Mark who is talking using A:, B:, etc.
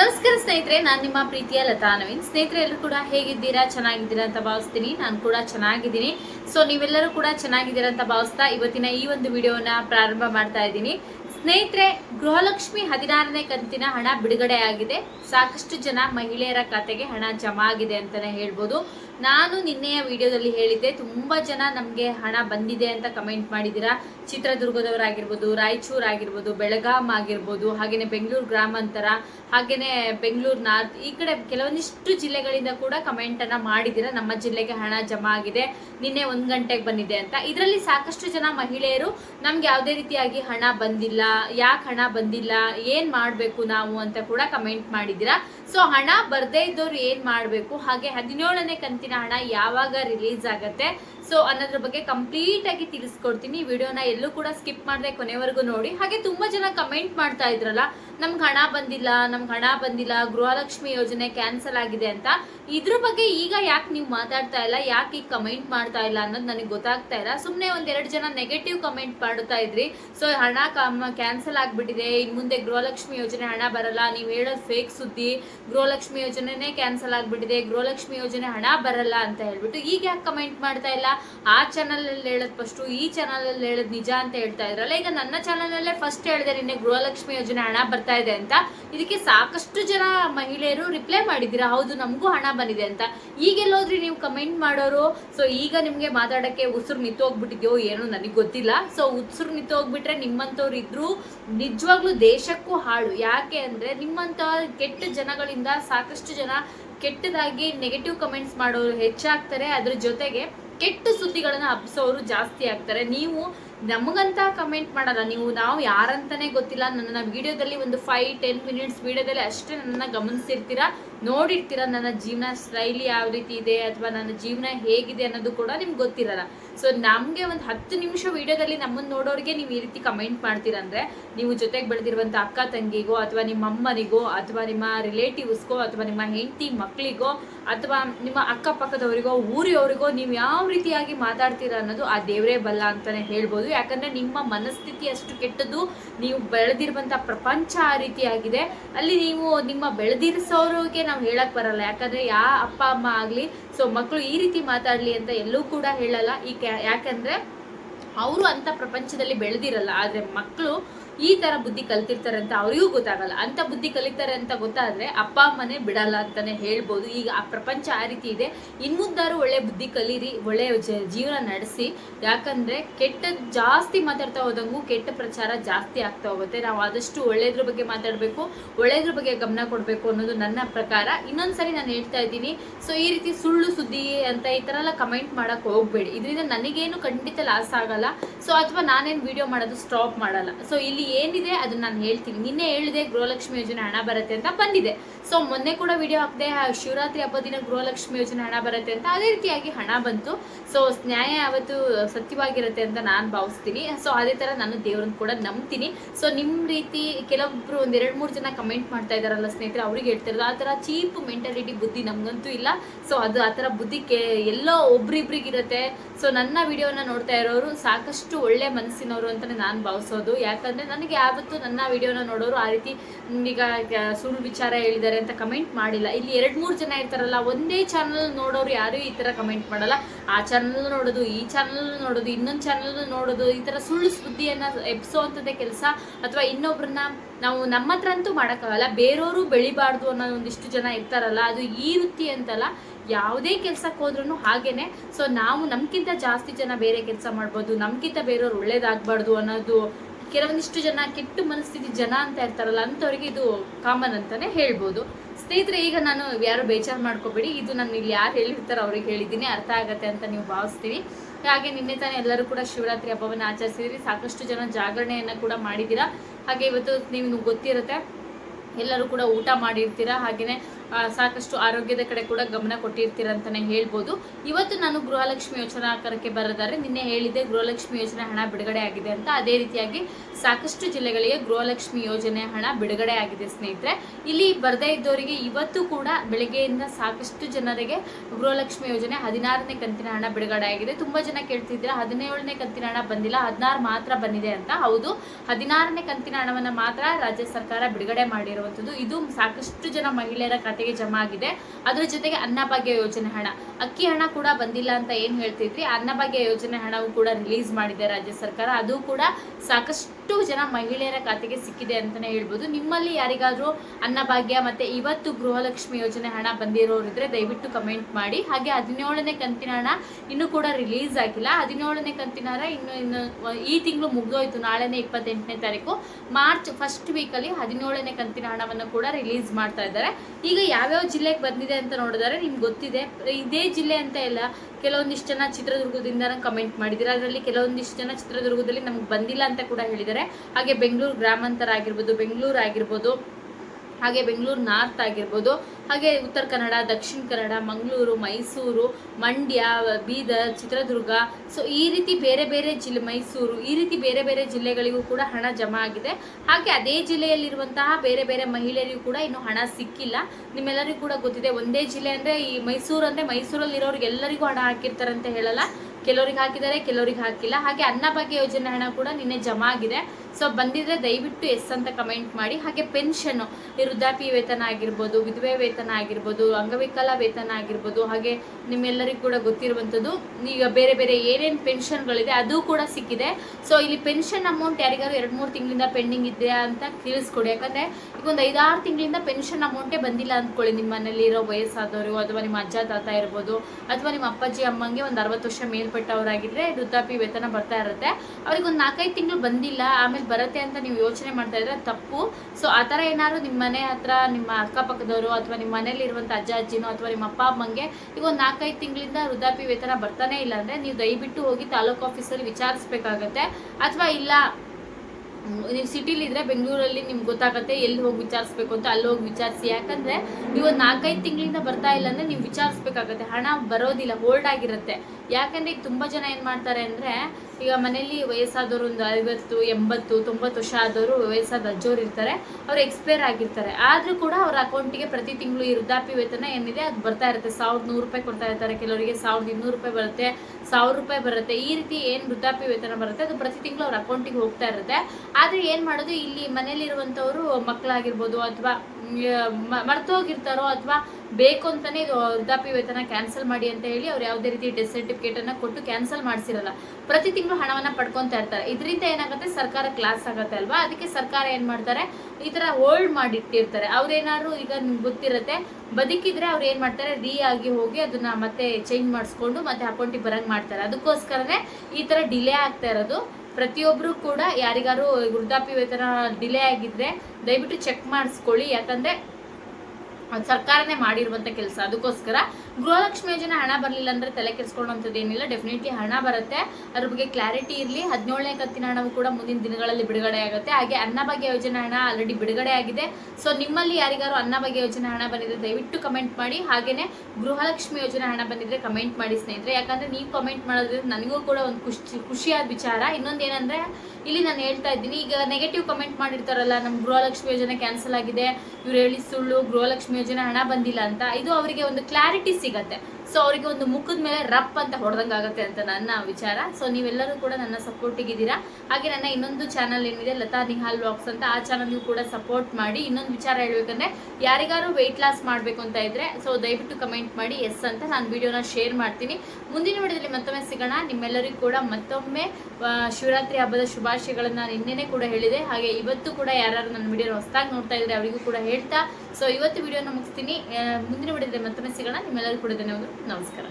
A: ನಮಸ್ಕಾರ ಸ್ನೇಹಿತರೆ, ನಾನು ನಿಮ್ಮ ಪ್ರೀತಿಯ ಲತಾ ನವೀನ್. ಸ್ನೇಹಿತರೆ, ಎಲ್ಲರೂ ಕೂಡ ಹೇಗಿದ್ದೀರಾ? ಚೆನ್ನಾಗಿದ್ದೀರಾ ಅಂತ ಭಾವಿಸ್ತೀನಿ. ನಾನು ಕೂಡ ಚೆನ್ನಾಗಿದ್ದೀನಿ. ಸೊ ನೀವೆಲ್ಲರೂ ಕೂಡ ಚೆನ್ನಾಗಿದ್ದೀರಾ ಅಂತ ಭಾವಿಸ್ತಾ ಇವತ್ತಿನ ಈ ಒಂದು ವಿಡಿಯೋನ ಪ್ರಾರಂಭ ಮಾಡ್ತಾ ಇದ್ದೀನಿ. ಸ್ನೇಹಿತರೆ, ಗೃಹಲಕ್ಷ್ಮಿ ಹದಿನಾರನೇ ಕಂತಿನ ಹಣ ಬಿಡುಗಡೆ ಆಗಿದೆ ಸಾಕಷ್ಟು ಜನ ಮಹಿಳೆಯರ ಖಾತೆಗೆ ಹಣ ಜಮಾ ಆಗಿದೆ ಅಂತಾನೆ ಹೇಳ್ಬೋದು. ನಾನು ನಿನ್ನೆಯ ವಿಡಿಯೋದಲ್ಲಿ ಹೇಳಿದ್ದೆ, ತುಂಬ ಜನ ನಮಗೆ ಹಣ ಬಂದಿದೆ ಅಂತ ಕಮೆಂಟ್ ಮಾಡಿದ್ದೀರಾ? ಚಿತ್ರದುರ್ಗದವರಾಗಿರ್ಬೋದು ರಾಯಚೂರು ಆಗಿರ್ಬೋದು ಬೆಳಗಾಂ ಆಗಿರ್ಬೋದು ಹಾಗೆಯೇ ಬೆಂಗಳೂರು ಗ್ರಾಮಾಂತರ ಹಾಗೆಯೇ ಬೆಂಗಳೂರು ನಾರ್ತ್, ಈ ಕಡೆ ಕೆಲವೊಂದಿಷ್ಟು ಜಿಲ್ಲೆಗಳಿಂದ ಕೂಡ ಕಮೆಂಟನ್ನು ಮಾಡಿದ್ದೀರಾ? ನಮ್ಮ ಜಿಲ್ಲೆಗೆ ಹಣ ಜಮಾ ಆಗಿದೆ, ನಿನ್ನೆ ಒಂದು ಗಂಟೆಗೆ ಬಂದಿದೆ ಅಂತ. ಇದರಲ್ಲಿ ಸಾಕಷ್ಟು ಜನ ಮಹಿಳೆಯರು ನಮ್ಗೆ ಯಾವುದೇ ರೀತಿಯಾಗಿ ಹಣ ಬಂದಿಲ್ಲ, ಯಾಕೆ ಹಣ ಬಂದಿಲ್ಲ, ಏನು ಮಾಡಬೇಕು ನಾವು ಅಂತ ಕೂಡ ಕಮೆಂಟ್ ಮಾಡಿದ್ದೀರಾ? ಸೊ ಹಣ ಬರದೇ ಇದ್ದವರು ಏನು ಮಾಡಬೇಕು? ಹಾಗೆ ಹದಿನೇಳನೇ ಕಂತಿನ ಹಣ ಯಾವಾಗ ರಿಲೀಸ್ ಆಗತ್ತೆ? ಸೊ ಅನ್ನೋದ್ರ ಬಗ್ಗೆ ಕಂಪ್ಲೀಟ್ ಆಗಿ ತಿಳಿಸ್ಕೊಡ್ತೀನಿ. ವಿಡಿಯೋನ ಎಲ್ಲೂ ಕೂಡ ಸ್ಕಿಪ್ ಮಾಡದೆ ಕೊನೆವರೆಗೂ ನೋಡಿ. ಹಾಗೆ ತುಂಬಾ ಜನ ಕಮೆಂಟ್ ಮಾಡ್ತಾ ಇದ್ರಲ್ಲ ನಮ್ಗೆ ಹಣ ಬಂದಿಲ್ಲ ನಮ್ಗೆ ಹಣ ಬಂದಿಲ್ಲ, ಗೃಹಲಕ್ಷ್ಮಿ ಯೋಜನೆ ಕ್ಯಾನ್ಸಲ್ ಆಗಿದೆ ಅಂತ. ಇದ್ರ ಬಗ್ಗೆ ಈಗ ಯಾಕೆ ನೀವು ಮಾತಾಡ್ತಾ ಇಲ್ಲ, ಯಾಕೆ ಈಗ ಕಮೆಂಟ್ ಮಾಡ್ತಾ ಇಲ್ಲ ಅನ್ನೋದು ನನಗೆ ಗೊತ್ತಾಗ್ತಾ ಇಲ್ಲ. ಸುಮ್ಮನೆ ಒಂದೆರಡು ಜನ ನೆಗೆಟಿವ್ ಕಮೆಂಟ್ ಮಾಡ್ತಾ ಇದ್ರಿ. ಸೊ ಹಣ ಕ್ಯಾನ್ಸಲ್ ಆಗಿಬಿಟ್ಟಿದೆ. ಇನ್ ಮುಂದೆ ಗೃಹಲಕ್ಷ್ಮಿ ಯೋಜನೆ ಹಣ ಬರಲ್ಲ. ನೀವು ಹೇಳೋದು ಫೇಕ್ ಸುದ್ದಿ. ಗೃಹಲಕ್ಷ್ಮಿ ಯೋಜನೆನೇ ಕ್ಯಾನ್ಸಲ್ ಆಗಿಬಿಟ್ಟಿದೆ. ಗೃಹಲಕ್ಷ್ಮಿ ಯೋಜನೆ ಹಣ ಬರಲ್ಲ ಅಂತ ಹೇಳ್ಬಿಟ್ಟು ಈಗ ಯಾಕೆ ಕಮೆಂಟ್ ಮಾಡ್ತಾ ಇಲ್ಲ? ಆ ಚಾನಲಲ್ಲಿ ಹೇಳೋದು ಫಸ್ಟು ಈ ಚಾನಲಲ್ಲಿ ಹೇಳೋದು ನಿಜ ಅಂತ ಹೇಳ್ತಾ ಇದ್ರಲ್ಲ, ಈಗ ನನ್ನ ಚಾನಲಲ್ಲೇ ಫಸ್ಟ್ ಹೇಳಿದೆ ನಿನ್ನೆ ಗೃಹಲಕ್ಷ್ಮಿ ಯೋಜನೆ ಹಣ ಬರ್ತಾ ಇದೆ ಅಂತ. ಇದಕ್ಕೆ ಸಾಕಷ್ಟು ಜನ ಮಹಿಳೆಯರು ರಿಪ್ಲೈ ಮಾಡಿದ್ದೀರಾ? ಹೌದು, ನಮಗೂ ಹಣ ಬಂದಿದೆ ಅಂತ. ಈಗೆಲ್ಲೋದ್ರಿ ನೀವು ಕಮೆಂಟ್ ಮಾಡೋರು? ಸೊ ಈಗ ನಿಮಗೆ ಮಾತಾಡಕ್ಕೆ ಉಸಿರು ನಿಂತೋಗ್ಬಿಟ್ಟಿದ್ಯೋ ಏನೋ ನನಗೆ ಗೊತ್ತಿಲ್ಲ. ಸೊ ಉಸಿರು ನಿಂತೋಗ್ಬಿಟ್ರೆ ನಿಮ್ಮಂಥವ್ರು ಇದ್ರು ನಿಜವಾಗ್ಲೂ ದೇಶಕ್ಕೂ ಹಾಳು. ಯಾಕೆ ಅಂದ್ರೆ ನಿಮ್ಮಂತ ಕೆಟ್ಟ ಜನಗಳಿಂದ ಸಾಕಷ್ಟು ಜನ ಕೆಟ್ಟದಾಗಿ ನೆಗೆಟಿವ್ ಕಮೆಂಟ್ಸ್ ಮಾಡೋರು ಹೆಚ್ಚಾಗ್ತಾರೆ. ಅದ್ರ ಜೊತೆಗೆ ಕೆಟ್ಟ ಸುದ್ದಿಗಳನ್ನ ಹಬ್ಸೋರು ಜಾಸ್ತಿ ಆಗ್ತಾರೆ. ನೀವು ನಮಗಂತ ಕಮೆಂಟ್ ಮಾಡಲ್ಲ. ನೀವು, ನಾವು ಯಾರಂತಾನೆ ಗೊತ್ತಿಲ್ಲ. ನನ್ನ ವಿಡಿಯೋದಲ್ಲಿ ಒಂದು ಫೈವ್ ಟೆನ್ ಮಿನಿಟ್ಸ್ ವಿಡಿಯೋದಲ್ಲಿ ಅಷ್ಟೇ ನನ್ನ ಗಮನಿಸಿರ್ತೀರಾ? ನೋಡಿರ್ತೀರ? ನನ್ನ ಜೀವನ ಶೈಲಿ ಯಾವ ರೀತಿ ಇದೆ? ಅಥವಾ ನನ್ನ ಜೀವನ ಹೇಗಿದೆ ಅನ್ನೋದು ಕೂಡ ನಿಮ್ಗೆ ಗೊತ್ತಿರಲ್ಲ. ಸೊ ನಮಗೆ ಒಂದು ಹತ್ತು ನಿಮಿಷ ವಿಡಿಯೋದಲ್ಲಿ ನಮ್ಮನ್ನು ನೋಡೋರಿಗೆ ನೀವು ಈ ರೀತಿ ಕಮೆಂಟ್ ಮಾಡ್ತೀರಂದರೆ, ನೀವು ಜೊತೆಗೆ ಬೆಳೆದಿರುವಂಥ ಅಕ್ಕ ತಂಗಿಗೋ ಅಥವಾ ನಿಮ್ಮ ಅಮ್ಮನಿಗೋ ಅಥವಾ ನಿಮ್ಮ ರಿಲೇಟಿವ್ಸ್ಗೋ ಅಥವಾ ನಿಮ್ಮ ಹೆಂಡತಿ ಮಕ್ಕಳಿಗೋ ಅಥವಾ ನಿಮ್ಮ ಅಕ್ಕಪಕ್ಕದವರಿಗೋ, ಊರಿಯವರಿಗೋ ನೀವು ಯಾವ ರೀತಿಯಾಗಿ ಮಾತಾಡ್ತೀರಾ ಅನ್ನೋದು ಆ ದೇವರೇ ಬಲ್ಲ ಅಂತಾನೆ ಹೇಳ್ಬೋದು. ಯಾಕಂದ್ರೆ ನಿಮ್ಮ ಮನಸ್ಥಿತಿ ಅಷ್ಟು ಕೆಟ್ಟದ್ದು, ನೀವು ಬೆಳೆದಿರುವಂಥ ಪ್ರಪಂಚ ಆ ರೀತಿಯಾಗಿದೆ. ಅಲ್ಲಿ ನೀವು ನಿಮ್ಮ ಬೆಳೆದಿರಿಸೋರಿಗೆ ನಾವು ಹೇಳಕ್ ಬರಲ್ಲ. ಯಾಕಂದ್ರೆ ಯಾ ಅಪ್ಪ, ಅಮ್ಮ ಆಗಲಿ, ಸೊ ಮಕ್ಕಳು ಈ ರೀತಿ ಮಾತಾಡ್ಲಿ ಅಂತ ಎಲ್ಲೂ ಕೂಡ ಹೇಳಲ್ಲ. ಈ ಯಾಕಂದ್ರೆ ಅವರು ಅಂತ ಪ್ರಪಂಚದಲ್ಲಿ ಬೆಳೆದಿರಲ್ಲ ಆದ್ರೆ ಮಕ್ಕಳು ಈ ಥರ ಬುದ್ಧಿ ಕಲ್ತಿರ್ತಾರೆ ಅಂತ ಅವರಿಗೂ ಗೊತ್ತಾಗಲ್ಲ. ಅಂತ ಬುದ್ಧಿ ಕಲಿತಾರೆ ಅಂತ ಗೊತ್ತಾದ್ರೆ ಅಪ್ಪ ಅಮ್ಮನೇ ಬಿಡಲ್ಲ ಅಂತಾನೆ ಹೇಳ್ಬೋದು. ಈಗ ಆ ಪ್ರಪಂಚ ಆ ರೀತಿ ಇದೆ. ಇನ್ಮುಂದಾರು ಒಳ್ಳೆ ಬುದ್ಧಿ ಕಲೀರಿ, ಒಳ್ಳೆ ಜೀವನ ನಡೆಸಿ. ಯಾಕಂದ್ರೆ ಕೆಟ್ಟ ಜಾಸ್ತಿ ಮಾತಾಡ್ತಾ ಹೋದಂಗೂ ಕೆಟ್ಟ ಪ್ರಚಾರ ಜಾಸ್ತಿ ಆಗ್ತಾ ಹೋಗುತ್ತೆ. ನಾವು ಆದಷ್ಟು ಒಳ್ಳೇದ್ರ ಬಗ್ಗೆ ಮಾತಾಡಬೇಕು ಒಳ್ಳೆಯದ್ರ ಬಗ್ಗೆ ಗಮನ ಕೊಡಬೇಕು ಅನ್ನೋದು ನನ್ನ ಪ್ರಕಾರ. ಇನ್ನೊಂದ್ಸರಿ ನಾನು ಹೇಳ್ತಾ ಇದ್ದೀನಿ, ಸೊ ಈ ರೀತಿ ಸುಳ್ಳು ಸುದ್ದಿ ಅಂತ ಈ ಥರ ಎಲ್ಲ ಕಮೆಂಟ್ ಮಾಡಕ್ ಹೋಗಬೇಡಿ. ಇದರಿಂದ ನನಗೇನು ಖಂಡಿತ ಲಾಸ್ ಆಗಲ್ಲ. ಸೊ ಅಥವಾ ನಾನೇನು ವಿಡಿಯೋ ಮಾಡೋದು ಸ್ಟಾಪ್ ಮಾಡಲ್ಲ. ಸೊ ಇಲ್ಲಿ ಏನಿದೆ ಅದನ್ನ ನಾನು ಹೇಳ್ತೀನಿ. ನಿನ್ನೆ ಹೇಳಿದೆ ಗೃಹಲಕ್ಷ್ಮಿ ಯೋಜನೆ ಹಣ ಬರುತ್ತೆ ಅಂತ ಬಂದಿದೆ. ಸೊ ಮೊನ್ನೆ ಕೂಡ ವಿಡಿಯೋ ಹಾಕಿದೆ ಶಿವರಾತ್ರಿ ಹಬ್ಬದ ದಿನ ಗೃಹಲಕ್ಷ್ಮಿ ಯೋಜನೆ ಹಣ ಬರುತ್ತೆ ಅಂತ ಅದೇ ರೀತಿಯಾಗಿ ಹಣ ಬಂತು. ಸೊ ನ್ಯಾಯ ಯಾವತ್ತು ಸತ್ಯವಾಗಿರುತ್ತೆ ಅಂತ ನಾನು ಭಾವಿಸ್ತೀನಿ. ಸೊ ಅದೇ ತರ ನಾನು ದೇವ್ರನ್ನ ಕೂಡ ನಂಬ್ತೀನಿ. ಸೊ ನಿಮ್ಮ ರೀತಿ ಕೆಲವೊಬ್ರು ಒಂದು ಎರಡು ಮೂರು ಜನ ಕಮೆಂಟ್ ಮಾಡ್ತಾ ಇದಾರಲ್ಲ ಸ್ನೇಹಿತರೆ, ಅವ್ರಿಗೆ ಹೇಳ್ತಿರೋದು ಆ ಥರ ಚೀಪ್ ಮೆಂಟಾಲಿಟಿ ಬುದ್ಧಿ ನಮಗಂತೂ ಇಲ್ಲ. ಸೊ ಅದು ಆ ಥರ ಬುದ್ಧಿ ಕೆ, ಎಲ್ಲೋ ಒಬ್ರಿಬ್ರಿಗಿರುತ್ತೆ. ಸೊ ನನ್ನ ವಿಡಿಯೋನ ನೋಡ್ತಾ ಇರೋರು ಸಾಕಷ್ಟು ಒಳ್ಳೆ ಮನಸ್ಸಿನವರು ಅಂತಾನೆ ನಾನು ಭಾವಿಸೋದು. ಯಾಕಂದ್ರೆ ನನಗೆ ಯಾವತ್ತೂ ನನ್ನ ವಿಡಿಯೋನ ನೋಡೋರು ಆ ರೀತಿ ಈಗ ಸುಳ್ಳು ವಿಚಾರ ಹೇಳಿದ್ದಾರೆ ಅಂತ ಕಮೆಂಟ್ ಮಾಡಿಲ್ಲ. ಇಲ್ಲಿ ಎರಡು ಮೂರು ಜನ ಇರ್ತಾರಲ್ಲ, ಒಂದೇ ಚಾನಲ್ ನೋಡೋರು ಯಾರು ಈ ತರ ಕಮೆಂಟ್ ಮಾಡಲ್ಲ. ಆ ಚಾನಲ್ ನೋಡೋದು, ಈ ಚಾನಲ್ ನೋಡೋದು, ಇನ್ನೊಂದು ಚಾನಲ್ ನೋಡೋದು, ಈ ತರ ಸುಳ್ಳು ಸುದ್ದಿಯನ್ನ ಅಂತದೇ ಕೆಲಸ. ಅಥವಾ ಇನ್ನೊಬ್ಬರನ್ನ ನಾವು ನಮ್ಮ ಹತ್ರ ಅಂತೂ ಮಾಡೋಕ್ಕಾಗಲ್ಲ ಬೇರೆಯವರು ಬೆಳಿಬಾರ್ದು ಅನ್ನೋ ಒಂದಿಷ್ಟು ಜನ ಇರ್ತಾರಲ್ಲ, ಅದು ಈ ವೃತ್ತಿ ಅಂತಲ್ಲ, ಯಾವುದೇ ಕೆಲಸಕ್ಕೆ ಹೋದ್ರೂ ಹಾಗೇನೆ. ಸೊ ನಾವು ನಮ್ಗಿಂತ ಜಾಸ್ತಿ ಜನ ಬೇರೆ ಕೆಲಸ ಮಾಡ್ಬೋದು ನಮ್ಗಿಂತ ಬೇರೆಯವ್ರು ಒಳ್ಳೇದಾಗಬಾರ್ದು ಅನ್ನೋದು ಕೆಲವೊಂದಿಷ್ಟು ಜನ ಕೆಟ್ಟ ಮನಸ್ಥಿತಿ ಜನ ಅಂತ ಇರ್ತಾರಲ್ಲ ಅಂಥವ್ರಿಗೆ ಇದು ಕಾಮನ್ ಅಂತಾನೆ ಹೇಳ್ಬೋದು. ಸ್ನೇಹಿತರೆ, ಈಗ ನಾನು ಯಾರು ಬೇಜಾರು ಮಾಡ್ಕೋಬೇಡಿ. ಇದು ನಾನು ಇಲ್ಲಿ ಯಾರು ಹೇಳಿರ್ತಾರೋ ಅವ್ರಿಗೆ ಹೇಳಿದ್ದೀನಿ. ಅರ್ಥ ಆಗತ್ತೆ ಅಂತ ನೀವು ಭಾವಿಸ್ತೀವಿ. ಹಾಗೆ ನಿನ್ನೆ ತಾನೇ ಎಲ್ಲರೂ ಕೂಡ ಶಿವರಾತ್ರಿ ಹಬ್ಬವನ್ನು ಆಚರಿಸಿದ್ರಿ. ಸಾಕಷ್ಟು ಜನ ಜಾಗರಣೆಯನ್ನು ಕೂಡ ಮಾಡಿದ್ದೀರಾ. ಹಾಗೆ ಇವತ್ತು ನೀವು ಗೊತ್ತಿರುತ್ತೆ, ಎಲ್ಲರೂ ಕೂಡ ಊಟ ಮಾಡಿರ್ತೀರಾ. ಹಾಗೆಯೇ ಸಾಕಷ್ಟು ಆರೋಗ್ಯದ ಕಡೆ ಕೂಡ ಗಮನ ಕೊಟ್ಟಿರ್ತೀರ ಅಂತಾನೆ ಹೇಳ್ಬೋದು. ಇವತ್ತು ನಾನು ಗೃಹಲಕ್ಷ್ಮಿ ಯೋಜನಾ ಆಕಾರಕ್ಕೆ ಬರೋದಾದ್ರೆ ನಿನ್ನೆ ಹೇಳಿದೆ ಗೃಹಲಕ್ಷ್ಮಿ ಯೋಜನೆ ಹಣ ಬಿಡುಗಡೆ ಆಗಿದೆ ಅಂತ. ಅದೇ ರೀತಿಯಾಗಿ ಸಾಕಷ್ಟು ಜಿಲ್ಲೆಗಳಿಗೆ ಗೃಹಲಕ್ಷ್ಮಿ ಯೋಜನೆ ಹಣ ಬಿಡುಗಡೆ ಆಗಿದೆ ಸ್ನೇಹಿತರೆ. ಇಲ್ಲಿ ಬರದೇ ಇದ್ದವರಿಗೆ ಇವತ್ತು ಕೂಡ ಬೆಳಗ್ಗೆಯಿಂದ ಸಾಕಷ್ಟು ಜನರಿಗೆ ಗೃಹಲಕ್ಷ್ಮಿ ಯೋಜನೆ ಹದಿನಾರನೇ ಕಂತಿನ ಹಣ ಬಿಡುಗಡೆ ಆಗಿದೆ. ತುಂಬಾ ಜನ ಕೇಳ್ತಿದ್ರೆ ಹದಿನೇಳನೇ ಕಂತಿನ ಹಣ ಬಂದಿಲ್ಲ, ಹದಿನಾರು ಮಾತ್ರ ಬಂದಿದೆ ಅಂತ. ಹೌದು, ಹದಿನಾರನೇ ಕಂತಿನ ಹಣವನ್ನು ಮಾತ್ರ ರಾಜ್ಯ ಸರ್ಕಾರ ಬಿಡುಗಡೆ ಮಾಡಿರುವಂಥದ್ದು. ಇದು ಸಾಕಷ್ಟು ಜನ ಮಹಿಳೆಯರ ಖಾತೆಗೆ ಜಮಾ ಆಗಿದೆ. ಅದರ ಜೊತೆಗೆ ಅನ್ನಭಾಗ್ಯ ಯೋಜನೆ ಹಣ. ಅಕ್ಕಿ ಹಣ ಕೂಡ ಬಂದಿಲ್ಲ ಅಂತ ಏನು ಹೇಳ್ತಿದ್ರಿ? ಅನ್ನಭಾಗ್ಯ ಯೋಜನೆ ಹಣವು ಕೂಡ ರಿಲೀಸ್ ಮಾಡಿದೆ ರಾಜ್ಯ ಸರ್ಕಾರ. ಅದು ಕೂಡ ಸಾಕಷ್ಟು ಜನ ಮಹಿಳೆಯರ ಖಾತೆಗೆ ಸಿಕ್ಕಿದೆ ಅಂತಾನೆ ಹೇಳ್ಬೋದು. ನಿಮ್ಮಲ್ಲಿ ಯಾರಿಗಾದರೂ ಅನ್ನಭಾಗ್ಯ ಮತ್ತೆ ಇವತ್ತು ಗೃಹಲಕ್ಷ್ಮಿ ಯೋಜನೆ ಹಣ ಬಂದಿರೋರಿದ್ರೆ ದಯವಿಟ್ಟು ಕಮೆಂಟ್ ಮಾಡಿ. ಹಾಗೆ ಹದಿನೇಳನೇ ಕಂತಿನ ಹಣ ಇನ್ನೂ ಕೂಡ ರಿಲೀಸ್ ಆಗಿಲ್ಲ. ಹದಿನೇಳನೇ ಕಂತಿನ ಹಣ ಇನ್ನು ಇನ್ನು, ಈ ತಿಂಗಳು ಮುಗ್ದೋಯ್ತು. ನಾಳೆನೇ ಇಪ್ಪತ್ತೆಂಟನೇ ತಾರೀಕು. ಮಾರ್ಚ್ ಫಸ್ಟ್ ವೀಕಲ್ಲಿ ಹದಿನೇಳನೇ ಕಂತಿನ ಹಣವನ್ನು ಕೂಡ ರಿಲೀಸ್ ಮಾಡ್ತಾ ಇದ್ದಾರೆ. ಈಗ ಯಾವ್ಯಾವ ಜಿಲ್ಲೆಗೆ ಬಂದಿದೆ ಅಂತ ನೋಡಿದರೆ ನಿಮ್ಗೆ ಗೊತ್ತಿದೆ. ಇದೇ ಜಿಲ್ಲೆ ಅಂತ ಇಲ್ಲ. ಕೆಲವೊಂದಿಷ್ಟು ಜನ ಚಿತ್ರದುರ್ಗದಿಂದ ಕಮೆಂಟ್ ಮಾಡಿದ್ದಾರೆ ಅದರಲ್ಲಿ ಕೆಲವೊಂದಿಷ್ಟು ಜನ ಚಿತ್ರದುರ್ಗದಲ್ಲಿ ನಮ್ಗೆ ಬಂದಿಲ್ಲ ಅಂತ ಕೂಡ ಹೇಳಿದ್ದಾರೆ ಹಾಗೆ ಬೆಂಗಳೂರು ಗ್ರಾಮಾಂತರ ಆಗಿರ್ಬೋದು, ಬೆಂಗಳೂರು ಆಗಿರ್ಬೋದು ಹಾಗೆ ಬೆಂಗಳೂರು ನಾರ್ತ್ ಆಗಿರ್ಬೋದು. ಹಾಗೆ ಉತ್ತರ ಕನ್ನಡ, ದಕ್ಷಿಣ ಕನ್ನಡ, ಮಂಗಳೂರು, ಮೈಸೂರು, ಮಂಡ್ಯ, ಬೀದರ್, ಚಿತ್ರದುರ್ಗ. ಸೊ ಈ ರೀತಿ ಬೇರೆ ಬೇರೆ ಜಿಲ್ಲೆ, ಮೈಸೂರು, ಈ ರೀತಿ ಬೇರೆ ಬೇರೆ ಜಿಲ್ಲೆಗಳಿಗೂ ಕೂಡ ಹಣ ಜಮಾ ಆಗಿದೆ. ಹಾಗೆ ಅದೇ ಜಿಲ್ಲೆಯಲ್ಲಿರುವಂತಹ ಬೇರೆ ಬೇರೆ ಮಹಿಳೆಯರಿಗೂ ಕೂಡ ಇನ್ನು ಹಣ ಸಿಕ್ಕಿಲ್ಲ. ನಿಮ್ಮೆಲ್ಲರಿಗೂ ಕೂಡ ಗೊತ್ತಿದೆ, ಒಂದೇ ಜಿಲ್ಲೆ ಅಂದರೆ ಈ ಮೈಸೂರು ಅಂದರೆ ಮೈಸೂರಲ್ಲಿರೋರಿಗೆ ಎಲ್ಲರಿಗೂ ಹಣ ಹಾಕಿರ್ತಾರೆ ಅಂತ ಹೇಳಲ್ಲ. ಕೆಲವರಿಗೆ ಹಾಕಿದ್ದಾರೆ, ಕೆಲವರಿಗೆ ಹಾಕಿಲ್ಲ. ಹಾಗೆ ಅನ್ನಭಾಗ್ಯ ಯೋಜನೆ ಹಣ ಕೂಡ ನಿನ್ನೆ ಜಮಾ ಆಗಿದೆ. ಸೊ ಬಂದಿದ್ರೆ ದಯವಿಟ್ಟು ಎಸ್ ಅಂತ ಕಮೆಂಟ್ ಮಾಡಿ. ಹಾಗೆ ಪೆನ್ಷನ್ ಈ ವೃದ್ಧಾಪ್ಯ ವೇತನ ಆಗಿರ್ಬೋದು, ವಿಧವೆ ವೇತನ ಆಗಿರ್ಬೋದು, ಅಂಗವಿಕಲ ವೇತನ ಆಗಿರ್ಬೋದು, ಹಾಗೆ ನಿಮ್ಮೆಲ್ಲರಿಗೂ ಕೂಡ ಗೊತ್ತಿರುವಂಥದ್ದು, ಈಗ ಬೇರೆ ಬೇರೆ ಏನೇನು ಪೆನ್ಷನ್ಗಳಿದೆ ಅದು ಕೂಡ ಸಿಕ್ಕಿದೆ. ಸೊ ಇಲ್ಲಿ ಪೆನ್ಷನ್ ಅಮೌಂಟ್ ಯಾರಿಗಾದ್ರು ಎರಡು ಮೂರು ತಿಂಗಳಿಂದ ಪೆಂಡಿಂಗ್ ಇದೆಯಾ ಅಂತ ತಿಳಿಸ್ಕೊಡಿ. ಯಾಕಂದರೆ ಈಗ ಒಂದು ಐದಾರು ತಿಂಗಳಿಂದ ಪೆನ್ಷನ್ ಅಮೌಂಟೇ ಬಂದಿಲ್ಲ ಅಂದ್ಕೊಳ್ಳಿ ನಿಮ್ಮ ಮನೇಲಿ ಇರೋ ವಯಸ್ಸಾದವರು ಅಥವಾ ನಿಮ್ಮ ಅಜ್ಜ, ತಾತ ಇರ್ಬೋದು, ಅಥವಾ ನಿಮ್ಮ ಅಪ್ಪಾಜಿ, ಅಮ್ಮಂಗೆ ಒಂದು ಅರವತ್ತು ವರ್ಷ ಮೇಲ್ಪಟ್ಟವರಾಗಿದ್ರೆ ವೃದ್ಧಾಪಿ ವೇತನ ಬರ್ತಾ ಇರುತ್ತೆ. ಅವ್ರಿಗೆ ಒಂದು ನಾಲ್ಕೈದು ತಿಂಗಳು ಬಂದಿಲ್ಲ, ಆಮೇಲೆ ಬರುತ್ತೆ ಅಂತ ನೀವು ಯೋಚನೆ ಮಾಡ್ತಾ ಇದ್ರೆ ತಪ್ಪು. ಸೊ ಆ ಥರ ಏನಾದ್ರು ನಿಮ್ಮ ಮನೆ ಹತ್ರ, ನಿಮ್ಮ ಅಕ್ಕಪಕ್ಕದವರು ಅಥವಾ ನಿಮ್ಮ ಮನೇಲಿ ಇರುವಂಥ ಅಜ್ಜ, ಅಜ್ಜಿನೋ ಅಥವಾ ನಿಮ್ಮ ಅಪ್ಪ, ಅಮ್ಮಂಗೆ ಈಗ ಒಂದು ನಾಲ್ಕೈದು ತಿಂಗಳಿಂದ ವೃದ್ಧಾಪಿ ವೇತನ ಬರ್ತಾನೆ ಇಲ್ಲ ಅಂದರೆ ನೀವು ದಯವಿಟ್ಟು ಹೋಗಿ ತಾಲೂಕು ಆಫೀಸಲ್ಲಿ ವಿಚಾರಿಸ್ಬೇಕಾಗತ್ತೆ. ಅಥವಾ ಇಲ್ಲ ನೀವು ಸಿಟಿಲಿದ್ರೆ ಬೆಂಗಳೂರಲ್ಲಿ ನಿಮ್ಗೆ ಗೊತ್ತಾಗತ್ತೆ ಎಲ್ಲಿ ಹೋಗಿ ವಿಚಾರಿಸ್ಬೇಕು ಅಂತ ಅಲ್ಲಿ ಹೋಗಿ ವಿಚಾರಿಸಿ. ಯಾಕಂದ್ರೆ ನೀವು ನಾಲ್ಕೈದು ತಿಂಗಳಿಂದ ಬರ್ತಾ ಇಲ್ಲ ಅಂದ್ರೆ ನೀವು ವಿಚಾರಿಸ್ಬೇಕಾಗತ್ತೆ. ಹಣ ಬರೋದಿಲ್ಲ ಹೋಲ್ಡ್ ಆಗಿರುತ್ತೆ. ಯಾಕಂದ್ರೆ ಈಗ ತುಂಬಾ ಜನ ಏನು ಮಾಡ್ತಾರೆ ಅಂದ್ರೆ ಈಗ ಮನೇಲಿ ವಯಸ್ಸಾದವರು ಒಂದು ಐವತ್ತು, ಎಂಬತ್ತು, ತೊಂಬತ್ತು ವರ್ಷ ಆದವರು ವಯಸ್ಸಾದ ಅಜ್ಜೋರು ಇರ್ತಾರೆ, ಅವ್ರು ಎಕ್ಸ್ಪೈರ್ ಆಗಿರ್ತಾರೆ. ಆದ್ರೂ ಕೂಡ ಅವ್ರ ಅಕೌಂಟಿಗೆ ಪ್ರತಿ ತಿಂಗಳು ಈ ವೇತನ ಏನಿದೆ ಅದು ಬರ್ತಾ ಇರುತ್ತೆ. ಸಾವಿರದ ನೂರು ರೂಪಾಯಿ ಕೊಡ್ತಾ ಇರ್ತಾರೆ. ಕೆಲವರಿಗೆ ಸಾವಿರದ ಇನ್ನೂರು ರೂಪಾಯಿ ಬರುತ್ತೆ, ಸಾವಿರ ರೂಪಾಯಿ ಬರುತ್ತೆ. ಈ ರೀತಿ ಏನು ವೃದ್ಧಾಪ್ಯ ವೇತನ ಬರುತ್ತೆ, ಅದು ಪ್ರತಿ ತಿಂಗಳು ಅವ್ರ ಅಕೌಂಟಿಗೆ ಹೋಗ್ತಾ ಇರುತ್ತೆ. ಆದ್ರೆ ಏನು ಮಾಡೋದು? ಇಲ್ಲಿ ಮನೇಲಿರುವಂಥವರು ಮಕ್ಕಳಾಗಿರ್ಬೋದು ಅಥವಾ ಮರ್ತೋಗಿರ್ತಾರೋ ಅಥವಾ ಬೇಕು ಅಂತಲೇ ಇದು ವೃದ್ಧಾಪ್ಯ ವೇತನ ಕ್ಯಾನ್ಸಲ್ ಮಾಡಿ ಅಂತ ಹೇಳಿ ಅವ್ರು ಯಾವುದೇ ರೀತಿ ಡೆತ್ ಸರ್ಟಿಫಿಕೇಟನ್ನು ಕೊಟ್ಟು ಕ್ಯಾನ್ಸಲ್ ಮಾಡಿಸಿರಲ್ಲ. ಪ್ರತಿ ತಿಂಗಳು ಹಣವನ್ನ ಪಡ್ಕೊಂತಾ ಇರ್ತಾರೆ. ಇದರಿಂದ ಏನಾಗುತ್ತೆ? ಸರ್ಕಾರ ಕ್ಲಾಸ್ ಆಗುತ್ತೆ ಅಲ್ವಾ? ಅದಕ್ಕೆ ಸರ್ಕಾರ ಏನು ಮಾಡ್ತಾರೆ? ಈ ತರ ಹೋಲ್ಡ್ ಮಾಡಿಟ್ಟಿರ್ತಾರೆ. ಅವ್ರೇನಾದ್ರು ಈಗ ನಿಮ್ಗೆ ಗೊತ್ತಿರುತ್ತೆ, ಬದುಕಿದ್ರೆ ಅವ್ರು ಏನು ಮಾಡ್ತಾರೆ? ರೀ ಆಗಿ ಹೋಗಿ ಅದನ್ನ ಮತ್ತೆ ಚೇಂಜ್ ಮಾಡಿಸ್ಕೊಂಡು ಮತ್ತೆ ಅಕೌಂಟಿಗೆ ಬರಂಗ್ ಮಾಡ್ತಾರೆ. ಅದಕ್ಕೋಸ್ಕರನೇ ಈ ತರ ಡಿಲೇ ಆಗ್ತಾ ಇರೋದು. ಪ್ರತಿಯೊಬ್ರು ಕೂಡ ಯಾರಿಗಾರು ವೃದ್ಧಾಪ್ಯ ವೇತನ ಡಿಲೇ ಆಗಿದ್ರೆ ದಯವಿಟ್ಟು ಚೆಕ್ ಮಾಡಿಸ್ಕೊಳ್ಳಿ. ಯಾಕಂದ್ರೆ ಸರ್ಕಾರನೇ ಮಾಡಿರುವಂತ ಕೆಲಸ. ಅದಕ್ಕೋಸ್ಕರ ಗೃಹಲಕ್ಷ್ಮಿ ಯೋಜನೆ ಹಣ ಬರಲಿಲ್ಲ ಅಂದ್ರೆ ತಲೆ ಕೆಡಿಸ್ಕೊಳ್ಳುವಂಥದ್ದು ಏನಿಲ್ಲ. ಡೆಫಿನೆಟ್ಲಿ ಹಣ ಬರುತ್ತೆ. ಅದ್ರ ಬಗ್ಗೆ ಕ್ಲಾರಿಟಿ ಇರಲಿ. ಹದಿನೇಳನೇ ಕತ್ತಿನ ಹಣವು ಕೂಡ ಮುಂದಿನ ದಿನಗಳಲ್ಲಿ ಬಿಡುಗಡೆ ಆಗುತ್ತೆ. ಹಾಗೆ ಅನ್ನಭಾಗ್ಯ ಯೋಜನೆ ಹಣ ಆಲ್ರೆಡಿ ಬಿಡುಗಡೆ ಆಗಿದೆ. ಸೊ ನಿಮ್ಮಲ್ಲಿ ಯಾರಿಗಾರು ಅನ್ನಭಾಗ್ಯ ಯೋಜನೆ ಹಣ ಬಂದಿದ್ರೆ ದಯವಿಟ್ಟು ಕಮೆಂಟ್ ಮಾಡಿ. ಹಾಗೇನೆ ಗೃಹಲಕ್ಷ್ಮಿ ಯೋಜನೆ ಹಣ ಬಂದಿದ್ರೆ ಕಮೆಂಟ್ ಮಾಡಿ ಸ್ನೇಹಿತರೆ. ಯಾಕಂದ್ರೆ ನೀವು ಕಮೆಂಟ್ ಮಾಡೋದ್ರಿಂದ ನನಗೂ ಕೂಡ ಒಂದು ಖುಷಿ, ಖುಷಿಯಾದ ವಿಚಾರ. ಇನ್ನೊಂದು ಏನಂದ್ರೆ ಇಲ್ಲಿ ನಾನು ಹೇಳ್ತಾ ಇದ್ದೀನಿ. ಈಗ ನೆಗೆಟಿವ್ ಕಮೆಂಟ್ ಮಾಡಿರ್ತಾರಲ್ಲ ನಮ್ಮ ಗೃಹಲಕ್ಷ್ಮಿ ಯೋಜನೆ ಕ್ಯಾನ್ಸಲ್ ಆಗಿದೆ. ಇವ್ರು ಹೇಳಿ ಸುಳ್ಳು, ಗೃಹಲಕ್ಷ್ಮಿ ಯೋಜನೆ ಹಣ ಬಂದಿಲ್ಲ ಅಂತ. ಇದು ಅವರಿಗೆ ಒಂದು ಕ್ಲಾರಿಟಿ ಸಿಗತ್ತೆ. ಸೊ ಅವರಿಗೆ ಒಂದು ಮುಖದ ಮೇಲೆ ರಪ್ ಅಂತ ಹೊಡೆದಂಗೆ ಆಗುತ್ತೆ ಅಂತ ನನ್ನ ವಿಚಾರ. ಸೊ ನೀವೆಲ್ಲರೂ ಕೂಡ ನನ್ನ ಸಪೋರ್ಟ್ ಇದ್ದೀರಾ? ಹಾಗೆ ನನ್ನ ಇನ್ನೊಂದು ಚಾನಲ್ ಏನಿದೆ, ಲತಾ ನಿಹಾಲ್ ವ್ಲಾಗ್ಸ್ ಅಂತ ಆ ಚಾನಲ್ಗೂ ಕೂಡ ಸಪೋರ್ಟ್ ಮಾಡಿ. ಇನ್ನೊಂದು ವಿಚಾರ ಹೇಳ್ಬೇಕಂದ್ರೆ ಯಾರಿಗಾರು ವೆಯ್ಟ್ ಲಾಸ್ ಮಾಡಬೇಕು ಅಂತ ಇದ್ರೆ ಸೊ ದಯವಿಟ್ಟು ಕಮೆಂಟ್ ಮಾಡಿ ಎಸ್ ಅಂತ ನಾನು ವಿಡಿಯೋನ ಶೇರ್ ಮಾಡ್ತೀನಿ. ಮುಂದಿನ ವಿಡಿಯೋದಲ್ಲಿ ಮತ್ತೊಮ್ಮೆ ಸಿಗೋಣ. ನಿಮ್ಮೆಲ್ಲರಿಗೂ ಕೂಡ ಮತ್ತೊಮ್ಮೆ ಶಿವರಾತ್ರಿ ಹಬ್ಬದ ಶುಭಾಶಯಗಳನ್ನು ನಾನು ನಿನ್ನೆನೇ ಕೂಡ ಹೇಳಿದೆ. ಹಾಗೆ ಇವತ್ತು ಕೂಡ ಯಾರು ನನ್ನ ವಿಡಿಯೋ ಹೊಸದಾಗಿ ನೋಡ್ತಾ ಇದ್ರೆ, ಅವರಿಗೂ ಕೂಡ ಹೇಳ್ತಾ ಸೊ ಇವತ್ತು ವಿಡಿಯೋನ ಮುಗಿಸ್ತೀನಿ. ಮುಂದಿನ ವಿಡಿಯೋದಲ್ಲಿ ಮತ್ತೊಮ್ಮೆ ಸಿಗೋಣ. ನಿಮ್ಮೆಲ್ಲರೂ ಕೂಡ ನಮಸ್ಕಾರ.